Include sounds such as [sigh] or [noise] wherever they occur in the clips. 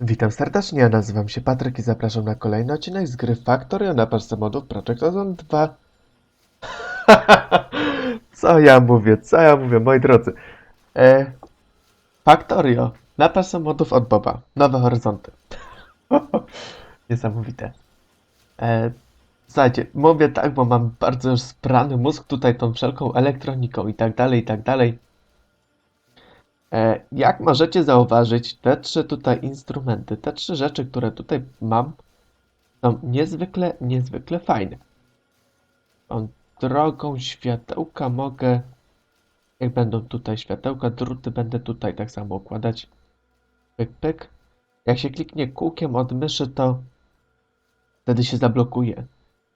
Witam serdecznie, nazywam się Patryk i zapraszam na kolejny odcinek z gry Factorio na parce modów Project Ozone 2. [laughs] co ja mówię, co ja mówię, moi drodzy. E, Factorio na parce modów od Boba. Nowe horyzonty. [laughs] Niesamowite. E, słuchajcie, mówię tak, bo mam bardzo już sprany mózg tutaj tą wszelką elektroniką i tak dalej, i tak dalej. E, Jak możecie zauważyć, te trzy tutaj instrumenty, te trzy rzeczy, które tutaj mam, są niezwykle, niezwykle fajne. Tą drogą światełka mogę, jak będą tutaj światełka, druty będę tutaj tak samo układać. Pyk, pyk. Jak się kliknie kółkiem od myszy, to wtedy się zablokuje.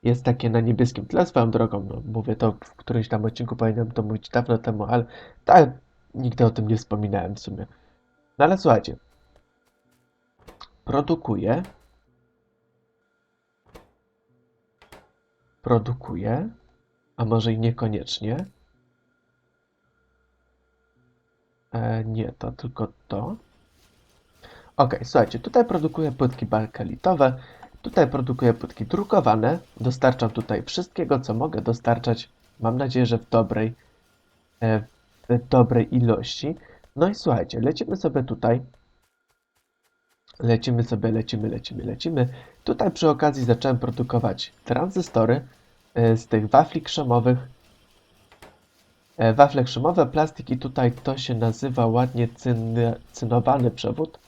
Jest takie na niebieskim tle swoją drogą. No, mówię to w którymś tam odcinku, powinienem to mówić dawno temu, ale tak, nigdy o tym nie wspominałem w sumie. No ale słuchajcie. Produkuję. Produkuję. A może i niekoniecznie. E, nie, to tylko to. Ok, słuchajcie, tutaj produkuję płytki bakelitowe. Tutaj produkuję płytki drukowane. Dostarczam tutaj wszystkiego, co mogę dostarczać. Mam nadzieję, że w dobrej, e, w dobrej ilości. No i słuchajcie, lecimy sobie tutaj. Lecimy sobie, lecimy, lecimy, lecimy. Tutaj przy okazji zacząłem produkować tranzystory e, z tych wafli krzemowych. E, Wafle krzemowe, plastiki tutaj to się nazywa ładnie cyn, cynowany przewód.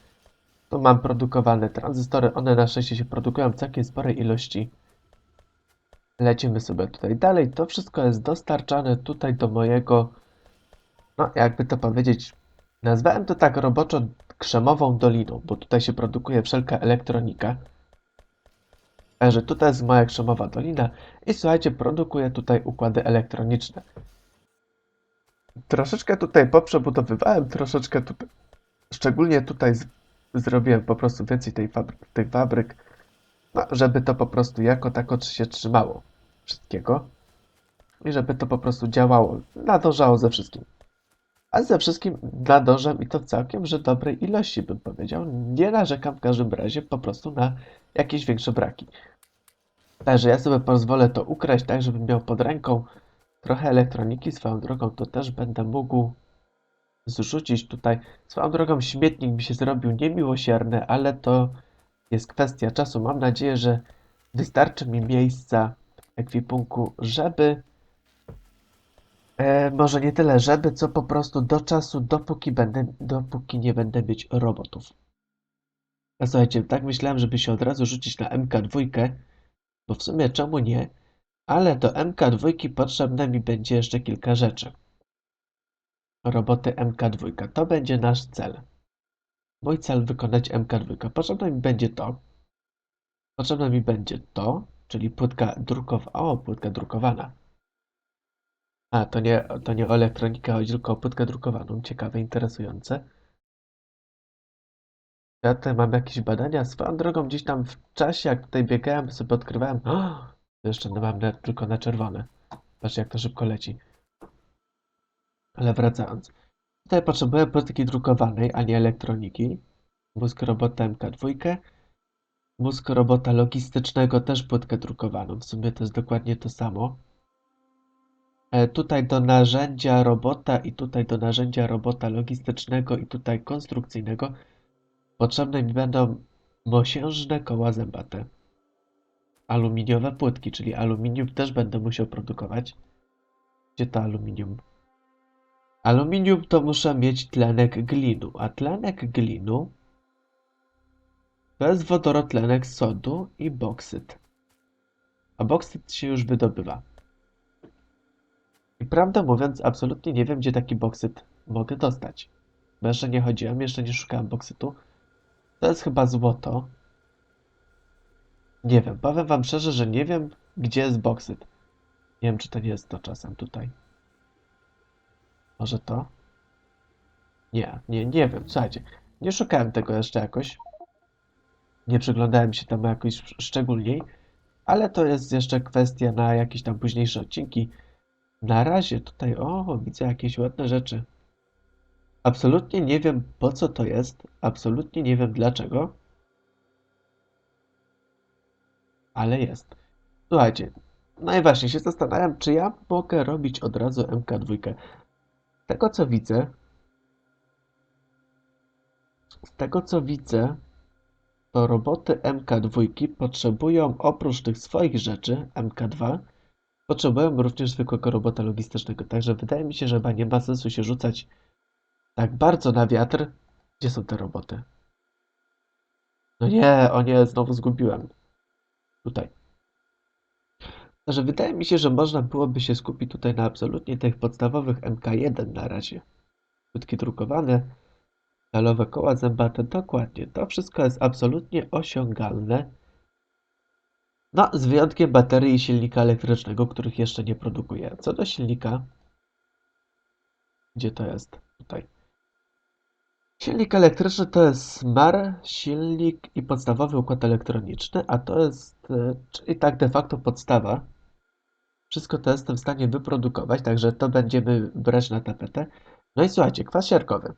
Tu mam produkowane tranzystory, one na szczęście się produkują w całkiem sporej ilości. Lecimy sobie tutaj dalej. To wszystko jest dostarczane tutaj do mojego, no jakby to powiedzieć, nazwałem to tak roboczo krzemową doliną, bo tutaj się produkuje wszelka elektronika. Także tutaj jest moja krzemowa dolina i słuchajcie, produkuję tutaj układy elektroniczne. Troszeczkę tutaj poprzebudowywałem, troszeczkę tutaj, szczególnie tutaj z, zrobiłem po prostu więcej tej fabry, tych fabryk, no, żeby to po prostu jako tako się trzymało wszystkiego i żeby to po prostu działało, nadążało ze wszystkim. A ze wszystkim nadążam i to w całkiem, że dobrej ilości bym powiedział. Nie narzekam w każdym razie po prostu na jakieś większe braki. Także ja sobie pozwolę to ukraść tak, żebym miał pod ręką trochę elektroniki. Swoją drogą to też będę mógł zrzucić tutaj. Swoją drogą śmietnik mi się zrobił niemiłosierny, ale to jest kwestia czasu. Mam nadzieję, że wystarczy mi miejsca w ekwipunku, żeby e, może nie tyle żeby, co po prostu do czasu, dopóki będę, dopóki nie będę mieć robotów. A słuchajcie, tak myślałem, żeby się od razu rzucić na MK2, bo w sumie czemu nie? Ale do MK2 potrzebne mi będzie jeszcze kilka rzeczy. Roboty MK2. To będzie nasz cel. Mój cel wykonać MK2. Potrzebne mi będzie to. Potrzebne mi będzie to, czyli płytka drukowana. O, płytka drukowana. A, to nie, to nie o elektronikę chodzi, tylko o płytkę drukowaną. Ciekawe, interesujące. Ja tutaj mam jakieś badania. Swoją drogą gdzieś tam w czasie, jak tutaj biegałem, sobie odkrywałem. O, jeszcze no mam tylko na czerwone. Patrzcie, jak to szybko leci. Ale wracając. Tutaj potrzebuję płytki drukowanej, a nie elektroniki. Mózg robota MK2. Mózg robota logistycznego też płytkę drukowaną. W sumie to jest dokładnie to samo. E, Tutaj do narzędzia robota i tutaj do narzędzia robota logistycznego i tutaj konstrukcyjnego potrzebne mi będą mosiężne koła zębate. Aluminiowe płytki, czyli aluminium też będę musiał produkować. Gdzie to aluminium? Aluminium to muszę mieć tlenek glinu, a tlenek glinu to jest wodorotlenek sodu i boksyt. A boksyt się już wydobywa. I prawdę mówiąc, absolutnie nie wiem, gdzie taki boksyt mogę dostać. Bo jeszcze nie chodziłem, jeszcze nie szukałem boksytu. To jest chyba złoto. Nie wiem, powiem wam szczerze, że nie wiem, gdzie jest boksyt. Nie wiem, czy to nie jest to czasem tutaj. Może to? Nie, nie, nie wiem. Słuchajcie, nie szukałem tego jeszcze jakoś. Nie przyglądałem się temu jakoś sz- szczególniej, ale to jest jeszcze kwestia na jakieś tam późniejsze odcinki. Na razie tutaj, o, widzę jakieś ładne rzeczy. Absolutnie nie wiem po co to jest, absolutnie nie wiem dlaczego, ale jest. Słuchajcie, no i właśnie się zastanawiam, czy ja mogę robić od razu MK2. Z tego co widzę, z tego co widzę, to roboty MK2 potrzebują oprócz tych swoich rzeczy MK2 potrzebują również zwykłego robota logistycznego. Także wydaje mi się, że chyba nie ma sensu się rzucać tak bardzo na wiatr. Gdzie są te roboty? No nie, o nie, znowu zgubiłem. Tutaj. Także wydaje mi się, że można byłoby się skupić tutaj na absolutnie tych podstawowych MK1 na razie. Płytki drukowane, stalowe koła zębate, dokładnie. To wszystko jest absolutnie osiągalne. No, z wyjątkiem baterii i silnika elektrycznego, których jeszcze nie produkuję. Co do silnika, gdzie to jest? Tutaj. Silnik elektryczny to jest SMAR, silnik i podstawowy układ elektroniczny, a to jest, e, czyli tak de facto podstawa. Wszystko to jestem w stanie wyprodukować, także to będziemy brać na tapetę. No i słuchajcie, kwas siarkowy.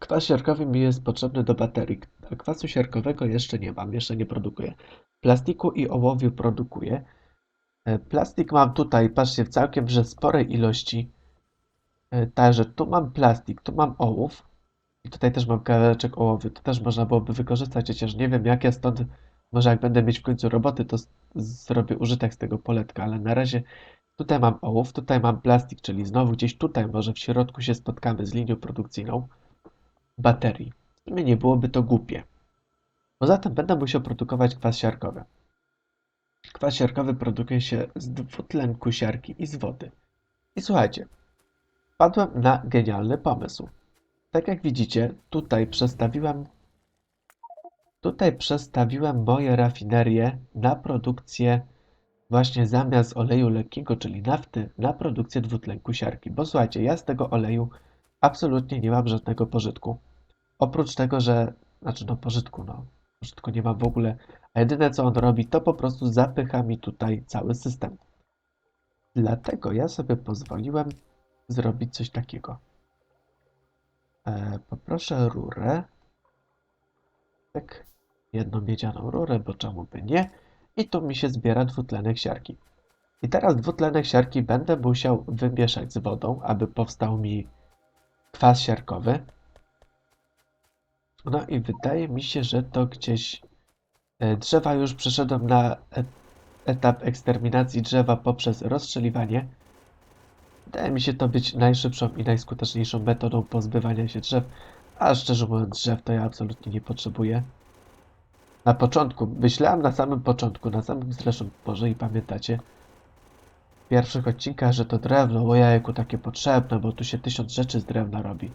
Kwas siarkowy mi jest potrzebny do baterii, a kwasu siarkowego jeszcze nie mam, jeszcze nie produkuję. Plastiku i ołowiu produkuję. E, Plastik mam tutaj, patrzcie, w całkiem że sporej ilości. E, Także tu mam plastik, tu mam ołów i tutaj też mam kawałeczek ołowiu. To też można byłoby wykorzystać, chociaż nie wiem jak ja stąd, może jak będę mieć w końcu roboty, to zrobię użytek z tego poletka, ale na razie tutaj mam ołów, tutaj mam plastik, czyli znowu gdzieś tutaj może w środku się spotkamy z linią produkcyjną baterii. W sumie nie byłoby to głupie. Poza tym będę musiał produkować kwas siarkowy. Kwas siarkowy produkuje się z dwutlenku siarki i z wody. I słuchajcie, wpadłem na genialny pomysł. Tak jak widzicie, tutaj przestawiłem tutaj przestawiłem moje rafinerie na produkcję właśnie zamiast oleju lekkiego, czyli nafty, na produkcję dwutlenku siarki. Bo słuchajcie, ja z tego oleju absolutnie nie mam żadnego pożytku. Oprócz tego, że znaczy no pożytku, no pożytku nie mam w ogóle, a jedyne co on robi, to po prostu zapycha mi tutaj cały system. Dlatego ja sobie pozwoliłem zrobić coś takiego. E, poproszę rurę. Tak, jedną miedzianą rurę, bo czemu by nie. I tu mi się zbiera dwutlenek siarki. I teraz dwutlenek siarki będę musiał wymieszać z wodą, aby powstał mi kwas siarkowy. No i wydaje mi się, że to gdzieś e, drzewa już przeszedłem na e- etap eksterminacji drzewa poprzez rozstrzeliwanie. Wydaje mi się to być najszybszą i najskuteczniejszą metodą pozbywania się drzew, a szczerze mówiąc drzew to ja absolutnie nie potrzebuję. Na początku, myślałem na samym początku, na samym zresztą może i pamiętacie, w pierwszych odcinkach, że to drewno, o jajku, takie potrzebne, bo tu się tysiąc rzeczy z drewna robi.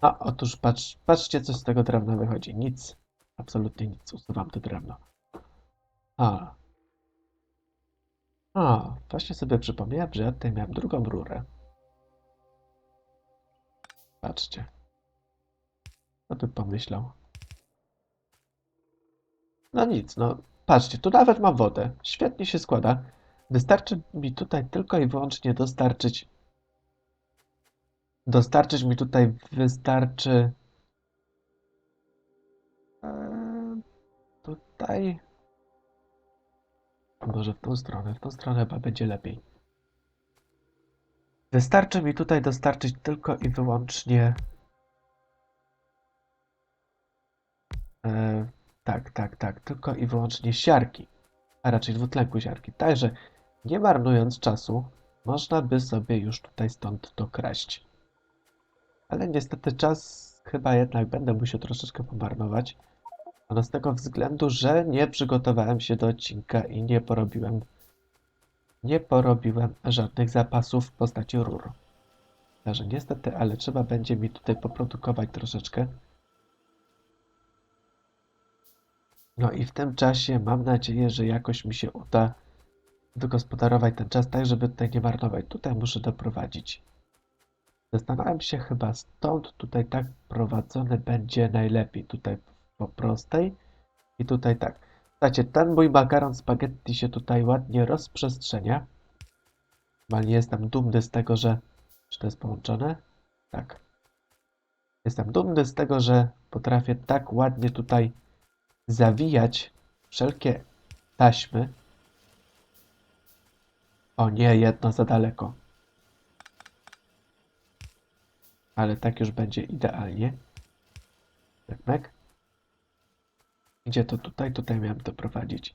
A otóż patrz, patrzcie, co z tego drewna wychodzi. Nic. Absolutnie nic. Usuwam to drewno. A. A, właśnie sobie przypomniałem, że ja tutaj miałem drugą rurę. Patrzcie. Co by pomyślał? No nic, no. Patrzcie, tu nawet mam wodę. Świetnie się składa. Wystarczy mi tutaj tylko i wyłącznie dostarczyć. Dostarczyć mi tutaj wystarczy. Eee, tutaj. Może w tą stronę, w tą stronę chyba będzie lepiej. Wystarczy mi tutaj dostarczyć tylko i wyłącznie. E, tak, tak, tak, tylko i wyłącznie siarki, a raczej dwutlenku siarki. Także nie marnując czasu, można by sobie już tutaj stąd dokraść. Ale niestety czas chyba jednak będę musiał troszeczkę pomarnować. Ano z tego względu, że nie przygotowałem się do odcinka i nie porobiłem nie porobiłem żadnych zapasów w postaci rur. Także niestety, ale trzeba będzie mi tutaj poprodukować troszeczkę. No i w tym czasie mam nadzieję, że jakoś mi się uda wygospodarować ten czas tak, żeby tutaj nie marnować. Tutaj muszę doprowadzić. Zastanawiam się chyba stąd tutaj tak prowadzony będzie najlepiej. Tutaj po prostej i tutaj tak. Słuchajcie, ten mój makaron spaghetti się tutaj ładnie rozprzestrzenia. Normalnie jestem dumny z tego, że... Czy to jest połączone? Tak. Jestem dumny z tego, że potrafię tak ładnie tutaj zawijać wszelkie taśmy. O nie, jedno za daleko. Ale tak już będzie idealnie. Mek. Gdzie to tutaj? Tutaj miałem to prowadzić.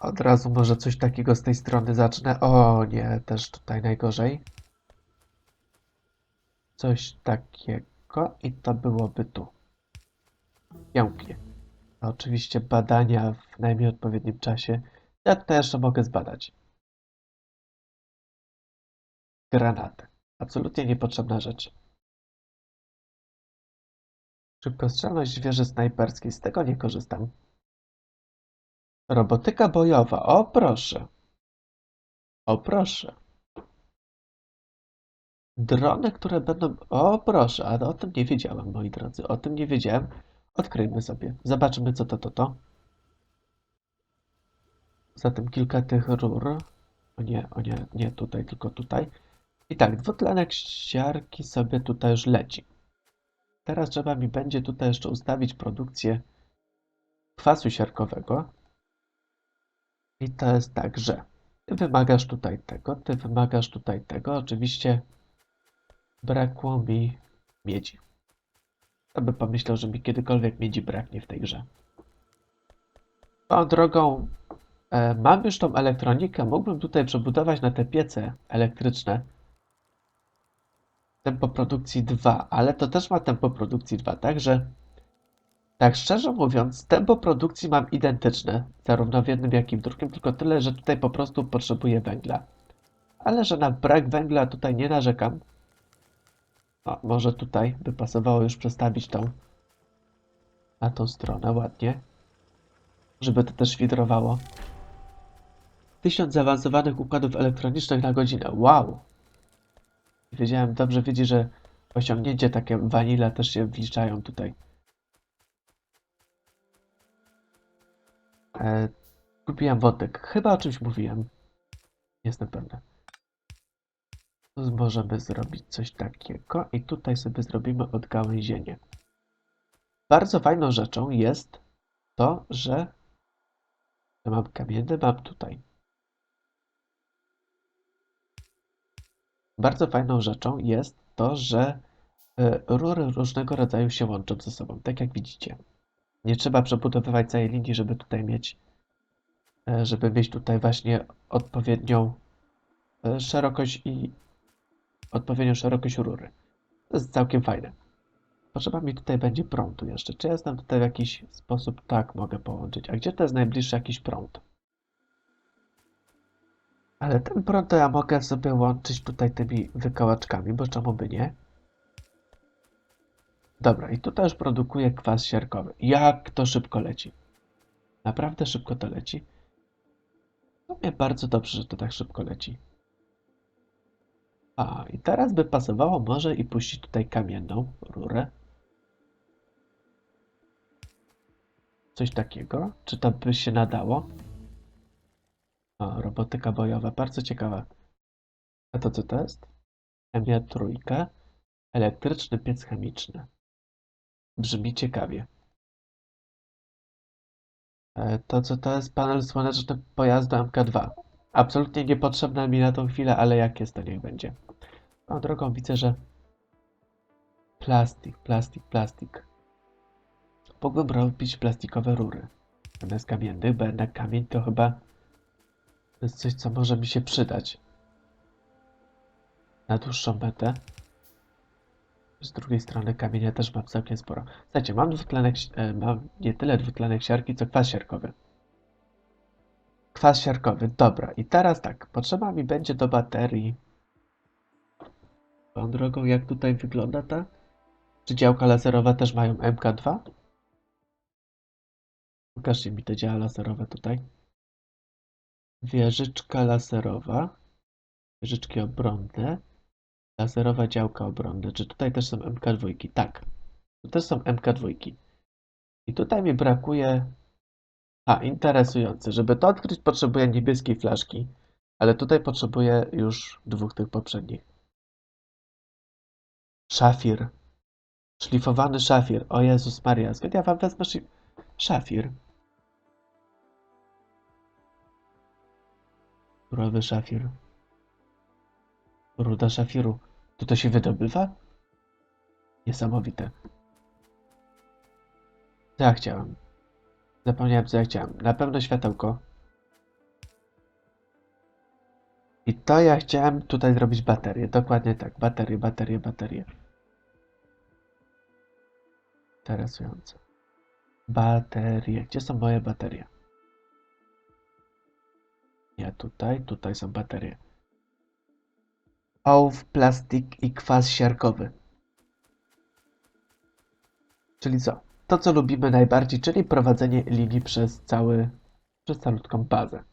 Od razu może coś takiego z tej strony zacznę. O nie, też tutaj najgorzej. Coś takiego i to byłoby tu. Pięknie. Oczywiście badania w najmniej odpowiednim czasie. Ja tutaj jeszcze mogę zbadać. Granaty. Absolutnie niepotrzebna rzecz. Szybkostrzelność wieży snajperskiej. Z tego nie korzystam. Robotyka bojowa. O proszę. O proszę. Drony, które będą. O proszę, ale o tym nie wiedziałem, moi drodzy. O tym nie wiedziałem. Odkryjmy sobie. Zobaczymy, co to, to, to. Zatem kilka tych rur. O nie, o nie, nie tutaj, tylko tutaj. I tak, dwutlenek siarki sobie tutaj już leci. Teraz trzeba mi będzie tutaj jeszcze ustawić produkcję kwasu siarkowego. I to jest tak, że ty wymagasz tutaj tego, ty wymagasz tutaj tego. Oczywiście brakło mi miedzi. Kto by pomyślał, że mi kiedykolwiek miedzi braknie w tej grze. Tą drogą, e, mam już tą elektronikę, mógłbym tutaj przebudować na te piece elektryczne tempo produkcji 2, ale to też ma tempo produkcji 2, także tak szczerze mówiąc, tempo produkcji mam identyczne, zarówno w jednym, jak i w drugim, tylko tyle, że tutaj po prostu potrzebuję węgla. Ale że na brak węgla tutaj nie narzekam. O, może tutaj by pasowało już przestawić tą na tą stronę ładnie, żeby to też świdrowało. 1000 zaawansowanych układów elektronicznych na godzinę. Wow! Wiedziałem, dobrze wiedzie, że osiągnięcie takie vanilla też się wliczają tutaj. E, kupiłem wodek. Chyba o czymś mówiłem. Nie Jestem pewny. Tu możemy zrobić coś takiego i tutaj sobie zrobimy odgałęzienie. Bardzo fajną rzeczą jest to, że mam kamienny, mam tutaj. Bardzo fajną rzeczą jest to, że e, rury różnego rodzaju się łączą ze sobą, tak jak widzicie. Nie trzeba przebudowywać całej linii, żeby tutaj mieć, e, żeby mieć tutaj właśnie odpowiednią e, szerokość i odpowiednią szerokość rury. To jest całkiem fajne. Potrzeba mi tutaj będzie prądu jeszcze. Czy ja jestem tutaj w jakiś sposób? Tak, mogę połączyć. A gdzie to jest najbliższy jakiś prąd? Ale ten prąd to ja mogę sobie łączyć tutaj tymi wykałaczkami, bo czemu by nie? Dobra, i tutaj już produkuję kwas siarkowy. Jak to szybko leci. Naprawdę szybko to leci. No mnie bardzo dobrze, że to tak szybko leci. A, i teraz by pasowało może i puścić tutaj kamienną rurę. Coś takiego. Czy to by się nadało? Robotyka bojowa, bardzo ciekawa. A to co to jest? Chemia trójka. Elektryczny piec chemiczny. Brzmi ciekawie. E, To co to jest? Panel słoneczny pojazdu MK2. Absolutnie niepotrzebne mi na tą chwilę, ale jak jest, to niech będzie. No drogą widzę, że plastik, plastik, plastik. Mógłbym robić plastikowe rury. Zamiast kamiennych, bo jednak kamień to chyba to jest coś, co może mi się przydać. Na dłuższą metę. Z drugiej strony kamienia też mam całkiem sporo. Słuchajcie, mam dwutlenek, e, mam nie tyle dwutlenek siarki, co kwas siarkowy. Kwas siarkowy, dobra. I teraz tak, potrzeba mi będzie do baterii. Tą drogą, jak tutaj wygląda ta? Czy działka laserowa też mają MK2? Pokażcie mi te działa laserowe tutaj. Wieżyczka laserowa. Wieżyczki obronne. Laserowa działka obronne. Czy tutaj też są MK2? Tak. Tu też są MK2. I tutaj mi brakuje... A, interesujące. Żeby to odkryć potrzebuję niebieskiej flaszki. Ale tutaj potrzebuję już dwóch tych poprzednich. Szafir. Szlifowany szafir. O Jezus Maria, skąd ja wam wezmę szafir? Surowy szafir. Ruda szafiru. To to się wydobywa? Niesamowite. Co ja chciałem? Zapomniałem, co ja chciałem. Na pewno światełko. I to ja chciałem tutaj zrobić baterię. Dokładnie tak. Baterie, baterie, baterie. Interesujące. Baterie. Gdzie są moje baterie? Nie tutaj. Tutaj są baterie. Ołów, plastik i kwas siarkowy. Czyli co? To, co lubimy najbardziej, czyli prowadzenie linii przez cały, przez calutką bazę.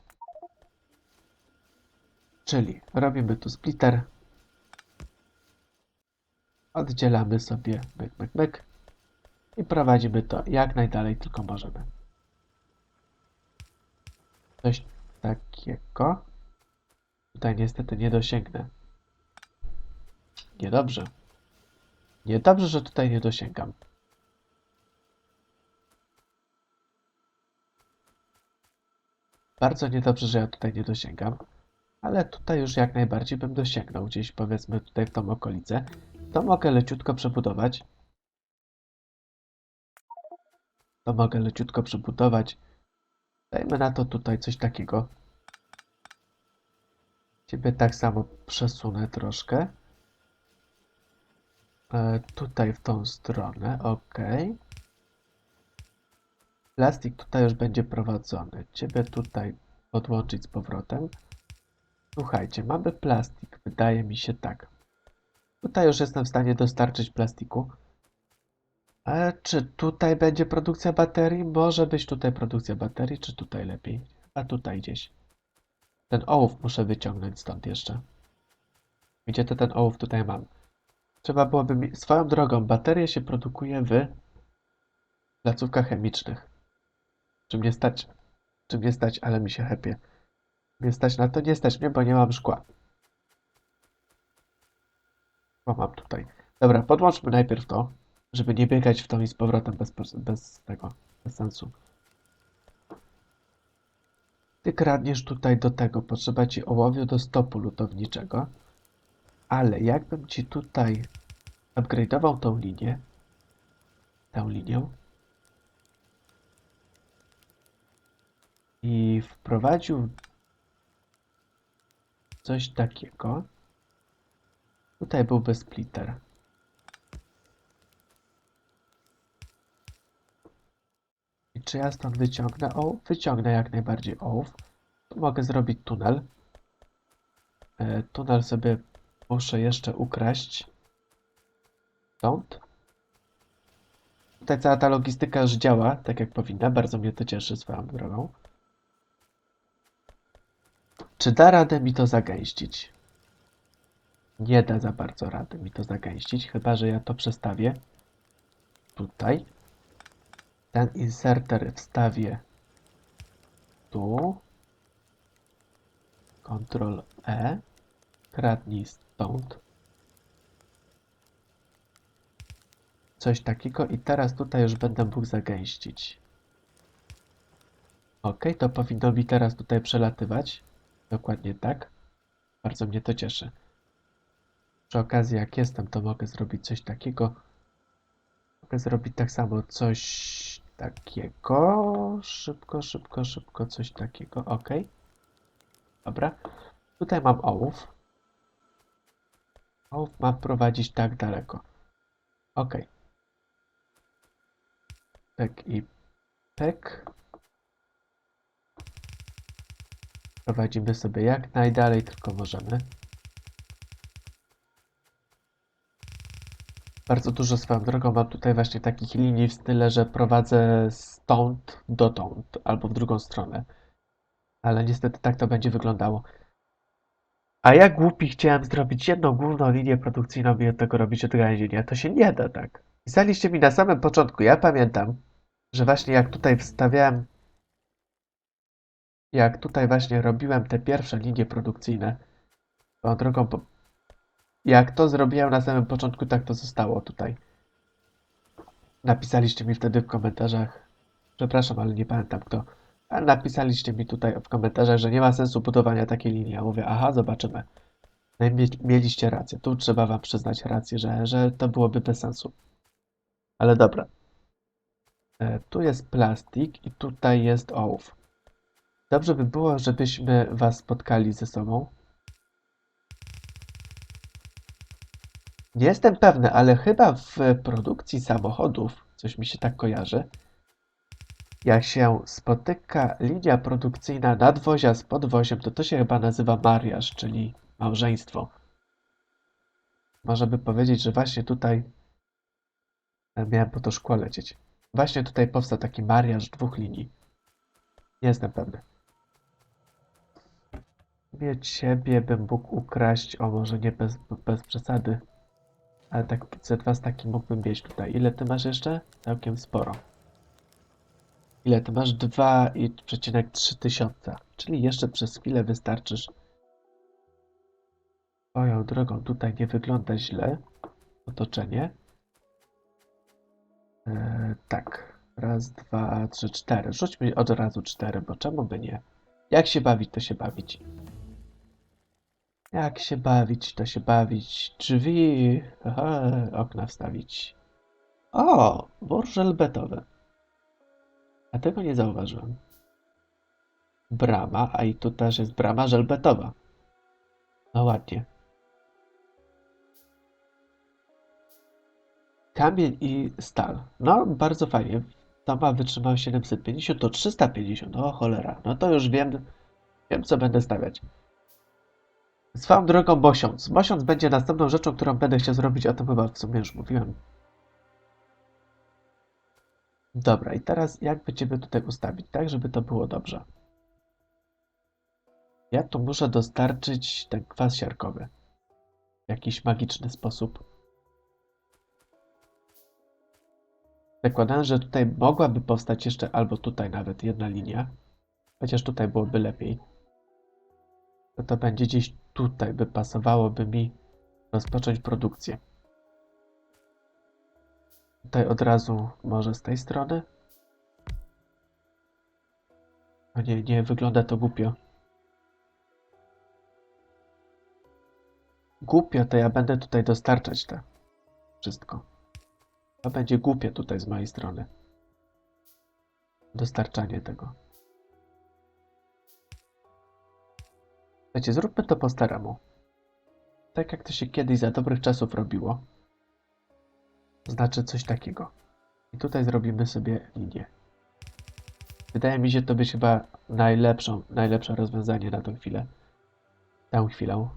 Czyli robimy tu splitter. Oddzielamy sobie myk, myk, myk. I prowadzimy to jak najdalej tylko możemy. Coś takiego. Tutaj niestety nie dosięgnę. Niedobrze. Niedobrze, że tutaj nie dosięgam. Bardzo niedobrze, że ja tutaj nie dosięgam. Ale tutaj już jak najbardziej bym dosięgnął. Gdzieś powiedzmy tutaj w tą okolicę. To mogę leciutko przebudować. To mogę leciutko przebudować. Dajmy na to tutaj coś takiego. Ciebie tak samo przesunę troszkę. E, tutaj w tą stronę, ok. Plastik tutaj już będzie prowadzony. Ciebie tutaj podłączyć z powrotem. Słuchajcie, mamy plastik. Wydaje mi się tak. Tutaj już jestem w stanie dostarczyć plastiku. E, czy tutaj będzie produkcja baterii? Może być tutaj produkcja baterii, czy tutaj lepiej? A tutaj gdzieś. Ten ołów muszę wyciągnąć stąd jeszcze. Gdzie to ten ołów tutaj mam? Trzeba byłoby mi... Swoją drogą, baterie się produkuje w placówkach chemicznych. Czy mnie stać? Czy mnie stać, ale mi się hepie. Nie stać na to? Nie stać mnie, bo nie mam szkła. O, mam tutaj. Dobra, podłączmy najpierw to, żeby nie biegać w tą i z powrotem bez, bez tego, bez sensu. Ty kradniesz tutaj do tego, potrzeba ci ołowiu do stopu lutowniczego. Ale jakbym ci tutaj upgrade'ował tą linię, tę linię i wprowadził coś takiego, tutaj byłby splitter. Czy ja stąd wyciągnę ołów? Wyciągnę jak najbardziej ołów. Tu mogę zrobić tunel. E, tunel sobie muszę jeszcze ukraść. Stąd. Tutaj cała ta logistyka już działa, tak jak powinna. Bardzo mnie to cieszy swoją drogą. Czy da radę mi to zagęścić? Nie da za bardzo rady mi to zagęścić, chyba że ja to przestawię tutaj. Ten inserter wstawię tu. Ctrl E. Kradnij stąd. Coś takiego i teraz tutaj już będę mógł zagęścić. Ok, to powinno mi teraz tutaj przelatywać. Dokładnie tak. Bardzo mnie to cieszy. Przy okazji, jak jestem, to mogę zrobić coś takiego. Mogę zrobić tak samo coś takiego. Szybko, szybko, szybko, coś takiego. Ok. Dobra. Tutaj mam ołów. Ołów mam prowadzić tak daleko. Ok. Pek i pek. Prowadzimy sobie jak najdalej tylko możemy. Bardzo dużo swoją drogą mam tutaj właśnie takich linii w style, że prowadzę stąd dotąd albo w drugą stronę. Ale niestety tak to będzie wyglądało. A ja głupi chciałem zrobić jedną główną linię produkcyjną i od tego robić odgałęzienia. To się nie da tak. Pisaliście mi na samym początku, ja pamiętam, że właśnie jak tutaj wstawiałem jak tutaj właśnie robiłem te pierwsze linie produkcyjne, tą drogą. Jak to zrobiłem na samym początku, tak to zostało tutaj. Napisaliście mi wtedy w komentarzach, przepraszam, ale nie pamiętam kto, napisaliście mi tutaj w komentarzach, że nie ma sensu budowania takiej linii. Ja mówię, aha, zobaczymy. No i mie- mieliście rację. Tu trzeba wam przyznać rację, że, że to byłoby bez sensu. Ale dobra. E, tu jest plastik i tutaj jest ołów. Dobrze by było, żebyśmy was spotkali ze sobą. Nie jestem pewny, ale chyba w produkcji samochodów, coś mi się tak kojarzy, jak się spotyka linia produkcyjna nadwozia z podwoziem, to to się chyba nazywa mariaż, czyli małżeństwo. Można by powiedzieć, że właśnie tutaj e, miałem po to szkło lecieć. Właśnie tutaj powstał taki mariaż dwóch linii. Nie jestem pewny. Mnie ciebie bym mógł ukraść, o może nie bez, bez przesady, ale tak ze dwa staki mógłbym mieć tutaj. Ile ty masz jeszcze? Całkiem sporo. Ile ty masz? 2,3 tysiąca. Czyli jeszcze przez chwilę wystarczysz. Swoją drogą tutaj nie wygląda źle. Otoczenie. Eee, tak. Raz, dwa, trzy, cztery. Rzućmy od razu cztery, bo czemu by nie? Jak się bawić, to się bawić. Jak się bawić, to się bawić. Drzwi, aha, okna wstawić. O, wór żelbetowy. A tego nie zauważyłem. Brama, a i tu też jest brama żelbetowa. No ładnie. Kamień i stal. No, bardzo fajnie. To ma wytrzymałość 750, to 350. O cholera. No to już wiem, wiem co będę stawiać. Swoją drogą Mosiąc. Mosiąc będzie następną rzeczą, którą będę chciał zrobić, o tym chyba w sumie już mówiłem. Dobra, i teraz jak Ciebie tutaj ustawić, tak żeby to było dobrze? Ja tu muszę dostarczyć ten kwas siarkowy. W jakiś magiczny sposób. Zakładam, że tutaj mogłaby powstać jeszcze albo tutaj nawet jedna linia. Chociaż tutaj byłoby lepiej. To to będzie gdzieś tutaj, by pasowałoby mi rozpocząć produkcję. Tutaj od razu może z tej strony. O nie, nie, wygląda to głupio. Głupio, to ja będę tutaj dostarczać to wszystko. To będzie głupie tutaj z mojej strony. Dostarczanie tego. Słuchajcie, zróbmy to po staremu. Tak jak to się kiedyś za dobrych czasów robiło. Znaczy coś takiego. I tutaj zrobimy sobie linię. Wydaje mi się to być chyba najlepszą, najlepsze rozwiązanie na tę chwilę. Tę chwilę.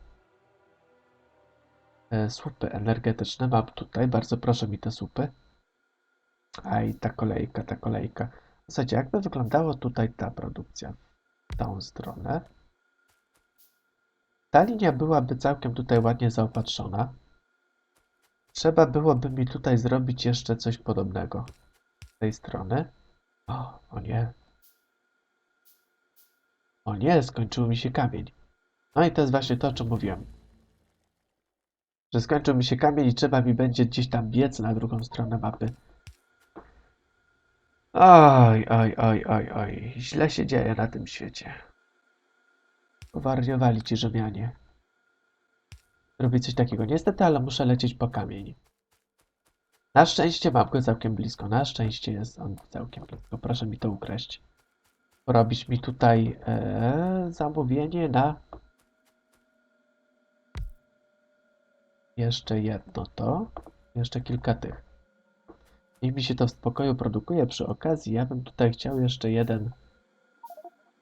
E, słupy energetyczne mam tutaj. Bardzo proszę mi te słupy. A i ta kolejka, ta kolejka. Słuchajcie, jakby wyglądało tutaj ta produkcja w tą stronę. Ta linia byłaby całkiem tutaj ładnie zaopatrzona. Trzeba byłoby mi tutaj zrobić jeszcze coś podobnego. Z tej strony. O, o nie. O nie, skończył mi się kamień. No i to jest właśnie to, o czym mówiłem. Że skończył mi się kamień i trzeba mi będzie gdzieś tam biec na drugą stronę mapy. Oj, oj, oj, oj, oj. Źle się dzieje na tym świecie. Powariowali ci Rzymianie. Robić coś takiego. Niestety, ale muszę lecieć po kamień. Na szczęście mam go całkiem blisko. Na szczęście jest on całkiem blisko. Proszę mi to ukraść. Robić mi tutaj e, zamówienie na jeszcze jedno to. Jeszcze kilka tych. Niech mi się to w spokoju produkuje przy okazji. Ja bym tutaj chciał jeszcze jeden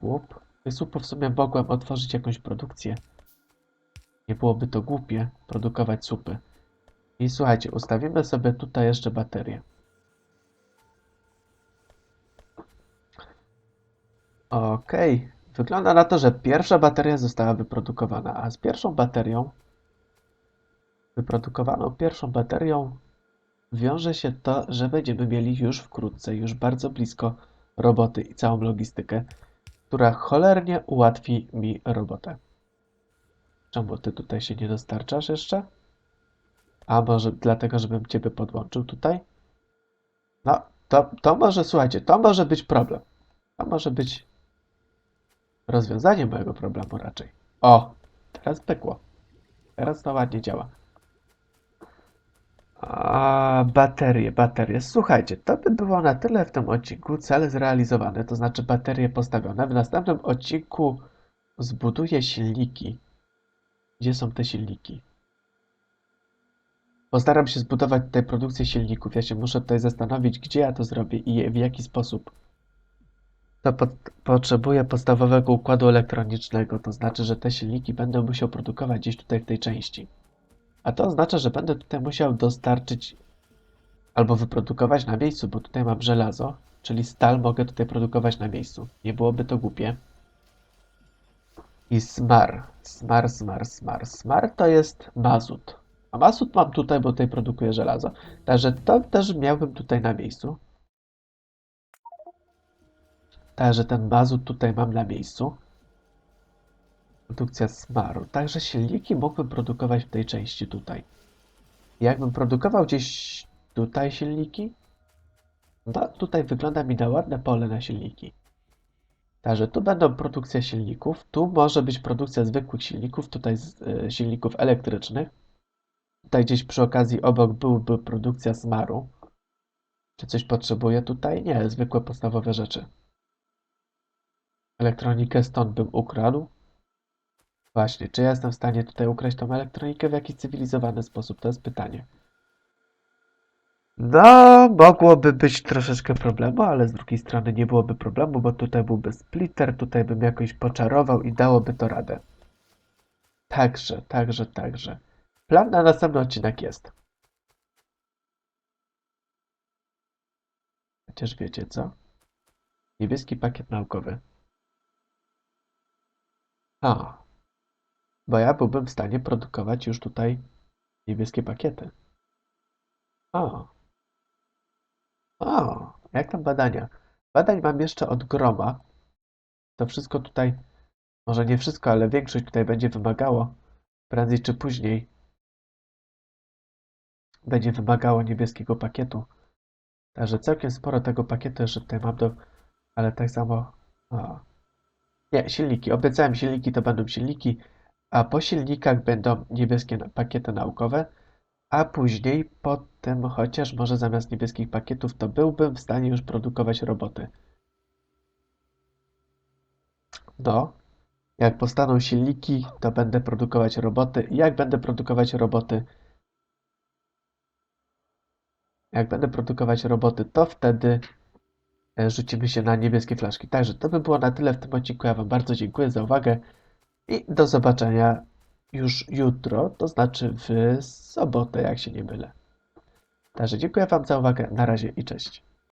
łup. Słupów w sumie mogłem otworzyć jakąś produkcję. Nie byłoby to głupie produkować supy. I słuchajcie, ustawimy sobie tutaj jeszcze baterię. Okej, wygląda na to, że pierwsza bateria została wyprodukowana, a z pierwszą baterią, wyprodukowaną pierwszą baterią, wiąże się to, że będziemy mieli już wkrótce, już bardzo blisko roboty i całą logistykę, która cholernie ułatwi mi robotę. Czemu ty tutaj się nie dostarczasz jeszcze? A może dlatego, żebym ciebie podłączył tutaj? No, to, to może, słuchajcie, to może być problem. To może być rozwiązanie mojego problemu raczej. O, teraz pykło. Teraz to ładnie działa. A, baterie, baterie. Słuchajcie, to by było na tyle w tym odcinku. Cel zrealizowany, to znaczy baterie postawione. W następnym odcinku zbuduję silniki. Gdzie są te silniki? Postaram się zbudować tutaj produkcję silników. Ja się muszę tutaj zastanowić, gdzie ja to zrobię i w jaki sposób. To pot potrzebuję podstawowego układu elektronicznego, to znaczy, że te silniki będę musiał produkować gdzieś tutaj w tej części. A to oznacza, że będę tutaj musiał dostarczyć albo wyprodukować na miejscu, bo tutaj mam żelazo, czyli stal mogę tutaj produkować na miejscu. Nie byłoby to głupie. I smar, smar, smar, smar. Smar to jest mazut. A mazut mam tutaj, bo tutaj produkuję żelazo. Także to też miałbym tutaj na miejscu. Także ten mazut tutaj mam na miejscu. Produkcja smaru. Także silniki mógłbym produkować w tej części tutaj. Jakbym produkował gdzieś tutaj silniki, no tutaj wygląda mi na ładne pole na silniki. Także tu będą produkcja silników, tu może być produkcja zwykłych silników, tutaj z, e, silników elektrycznych. Tutaj gdzieś przy okazji obok byłby produkcja smaru. Czy coś potrzebuję tutaj? Nie, zwykłe podstawowe rzeczy. Elektronikę stąd bym ukradł. Właśnie, czy ja jestem w stanie tutaj ukraść tą elektronikę w jakiś cywilizowany sposób? To jest pytanie. No, mogłoby być troszeczkę problemu, ale z drugiej strony nie byłoby problemu, bo tutaj byłby splitter, tutaj bym jakoś poczarował i dałoby to radę. Także, także, także. Plan na następny odcinek jest. Chociaż wiecie co? Niebieski pakiet naukowy. A, bo ja byłbym w stanie produkować już tutaj niebieskie pakiety. O. O, jak tam badania? Badań mam jeszcze od groma. To wszystko tutaj, może nie wszystko, ale większość tutaj będzie wymagało, prędzej czy później, będzie wymagało niebieskiego pakietu. Także całkiem sporo tego pakietu jeszcze tutaj mam do, ale tak samo, o. Nie, silniki. Obiecałem silniki, to będą silniki, a po silnikach będą niebieskie pakiety naukowe, a później po tym, chociaż może zamiast niebieskich pakietów, to byłbym w stanie już produkować roboty. No, jak powstaną silniki, to będę produkować roboty. Jak będę produkować roboty? Jak będę produkować roboty, to wtedy e, rzucimy się na niebieskie flaszki. Także to by było na tyle w tym odcinku. Ja Wam bardzo dziękuję za uwagę i do zobaczenia już jutro, to znaczy w sobotę, jak się nie mylę. Także dziękuję Wam za uwagę. Na razie i cześć.